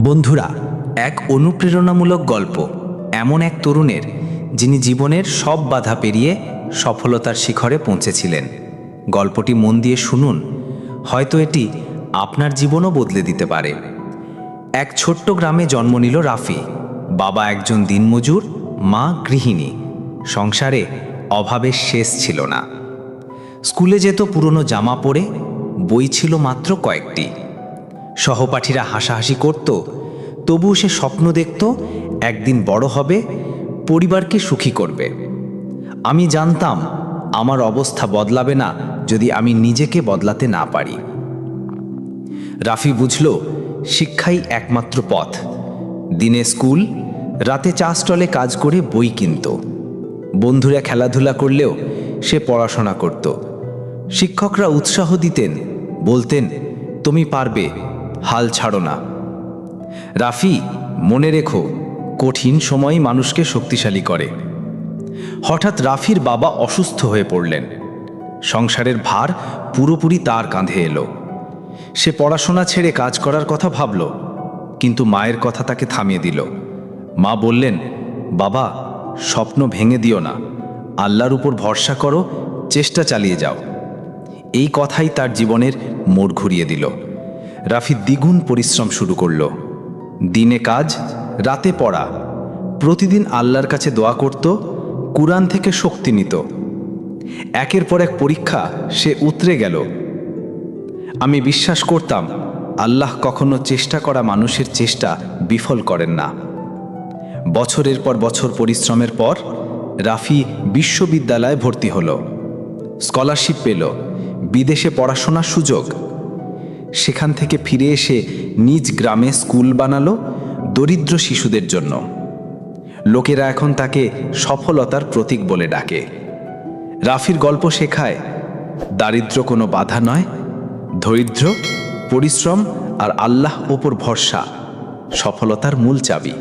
বন্ধুরা, এক অনুপ্রেরণামূলক গল্প, এমন এক তরুণের, যিনি জীবনের সব বাধা পেরিয়ে সফলতার শিখরে পৌঁছেছিলেন। গল্পটি মন দিয়ে শুনুন, হয়তো এটি আপনার জীবনও বদলে দিতে পারে। এক ছোট্ট গ্রামে জন্ম নিল রাফি। বাবা একজন দিনমজুর, মা গৃহিণী। সংসারে অভাবের শেষ ছিল না। স্কুলে যেত পুরনো জামা পরে, বই ছিল মাত্র কয়েকটি। সহপাঠীরা হাসাহাসি করত, তবুও সে স্বপ্ন দেখত, একদিন বড় হবে, পরিবারকে সুখী করবে। আমি জানতাম, আমার অবস্থা বদলাবে না যদি আমি নিজেকে বদলাতে না পারি। রাফি বুঝল, শিক্ষাই একমাত্র পথ। দিনে স্কুল, রাতে চা স্টলে কাজ করে বই কিনত। বন্ধুরা খেলাধুলা করলেও সে পড়াশোনা করত। শিক্ষকরা উৎসাহ দিতেন, বলতেন, তুমি পারবে হাল ছাড়ো না। রাফি, মনে রেখো, কঠিন সময় মানুষকে শক্তিশালী করে। হঠাৎ রাফির বাবা অসুস্থ হয়ে পড়লেন। সংসারের ভার পুরোপুরি তার কাঁধে এলো। সে পড়াশোনা ছেড়ে কাজ করার কথা ভাবল, কিন্তু মায়ের কথা তাকে থামিয়ে দিল। মা বললেন, বাবা, স্বপ্ন ভেঙে দিও না। আল্লাহর উপর ভরসা করো, চেষ্টা চালিয়ে যাও। এই কথাই তার জীবনের মোড় ঘুরিয়ে দিল। রাফি দ্বিগুণ পরিশ্রম শুরু করল। দিনে কাজ, রাতে পড়া। প্রতিদিন আল্লাহর কাছে দোয়া করত, কুরআন থেকে শক্তি নিত। একের পর এক পরীক্ষা, সে উতরে গেল। আমি বিশ্বাস করতাম, আল্লাহ কখনো চেষ্টা করা মানুষের চেষ্টা বিফল করেন না। বছরের পর বছর পরিশ্রমের পর, রাফি বিশ্ববিদ্যালয়ে ভর্তি হল। স্কলারশিপ পেল। বিদেশে পড়াশোনার সুযোগ। সেখান থেকে ফিরে এসে নিজ গ্রামে স্কুল বানালো দরিদ্র শিশুদের জন্য। লোকেরা এখন তাকে সফলতার প্রতীক বলে ডাকে। রাফির গল্প শেখায়, দারিদ্র কোনো বাধা নয়, ধৈর্য, পরিশ্রম আর আল্লাহ ওপর ভরসা সফলতার মূল চাবি।